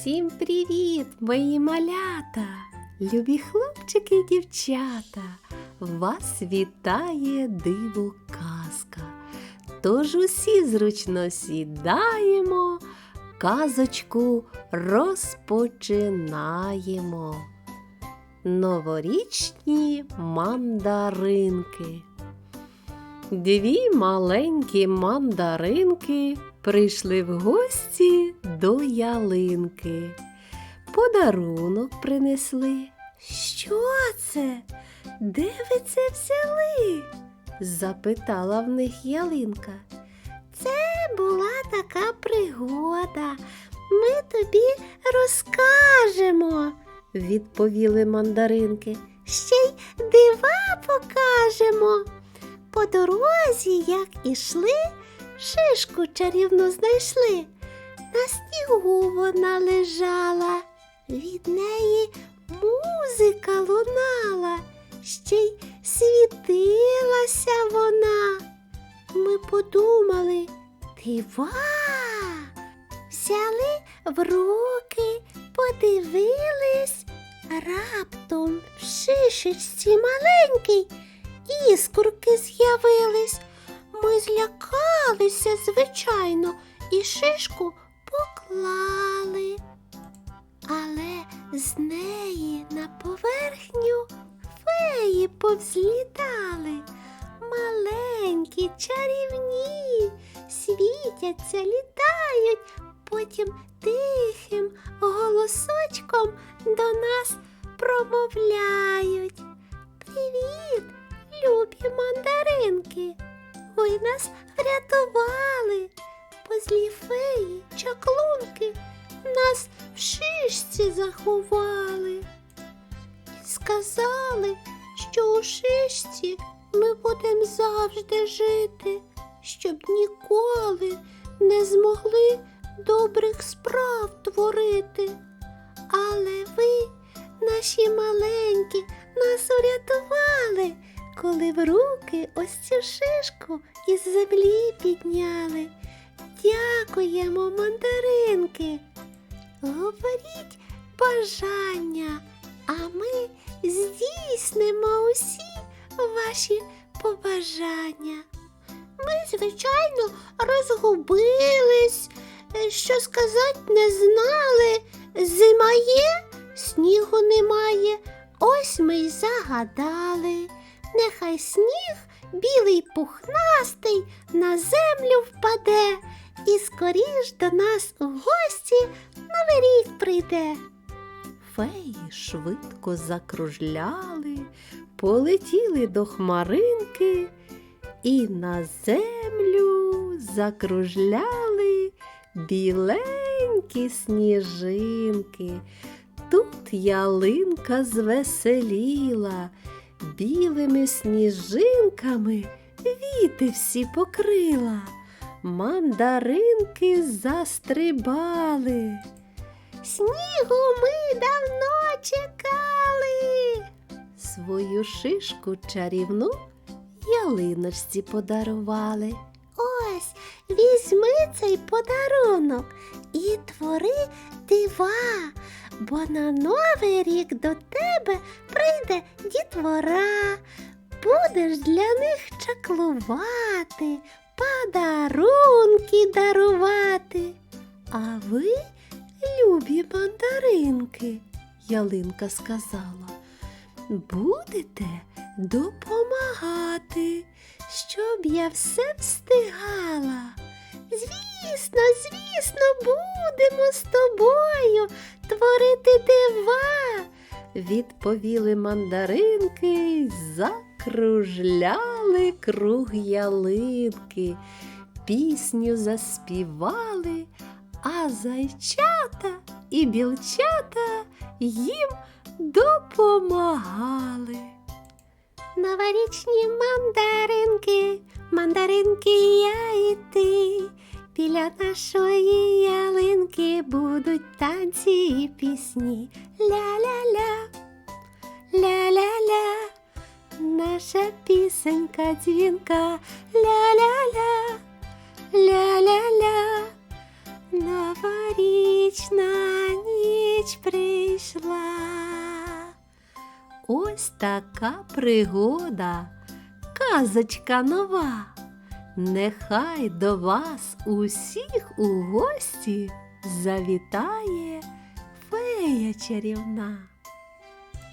Всім привіт, мої малята, любі хлопчики і дівчата. Вас вітає диво казка. Тож усі зручно сідаємо, казочку розпочинаємо. Новорічні мандаринки. Дві маленькі мандаринки прийшли в гості до ялинки. Подарунок принесли. Що це? Де ви це взяли? запитала в них ялинка. Це була така пригода. Ми тобі розкажемо, відповіли мандаринки. Ще й дива покажемо. По дорозі, як ішли, шишку чарівну знайшли. На снігу вона лежала, від неї музика лунала, ще й світилася вона. Ми подумали, дива, взяли в руки, подивились, раптом в шишечці маленький іскорки з'явились. Ми злякалися, звичайно, і шишку поклали. Але з неї на поверхню феї повзлітали. Маленькі, чарівні, світяться, літають, потім тихим голосочком до нас промовляють. Привіт! любі мандаринки. Ви нас врятували. По злі феї чаклунки нас в шишці заховали. І сказали, що у шишці ми будемо завжди жити, щоб ніколи не змогли добрих справ творити. Але ви, наші маленькі, коли в руки ось цю шишку із землі підняли. Дякуємо, мандаринки. Говоріть бажання, а ми здійснимо усі ваші побажання. Ми, звичайно, розгубились, що сказати не знали. Зима є, снігу немає. Ось ми й загадали. Нехай сніг білий пухнастий на землю впаде, і скоріш до нас у гості новий рік прийде. Феї швидко закружляли, полетіли до хмаринки і на землю закружляли біленькі сніжинки. Тут ялинка звеселіла білими сніжинками віти всі покрила, мандаринки застрибали. Снігу ми давно чекали. Свою шишку чарівну ялиночці подарували. Ось візьми цей подарунок і твори дива бо на новий рік до тебе прийде дітвора. Будеш для них чаклувати, подарунки дарувати. А ви, любі мандаринки, ялинка сказала, будете допомагати, щоб я все встигала. Звісно, звісно, будемо з тобою творити дива, відповіли мандаринки закружляли круг ялинки, пісню заспівали, а зайчата і білчата їм допомагали. Новорічні мандаринки, мандаринки я і ти. Біля нашої ялинки будуть танці і пісні. Ля-ля-ля, ля-ля-ля, наша пісенька дзвінка, ля-ля-ля, ля-ля-ля, новорічна ніч прийшла. Ось така пригода, казочка нова. Нехай до вас усіх у гості завітає фея чарівна.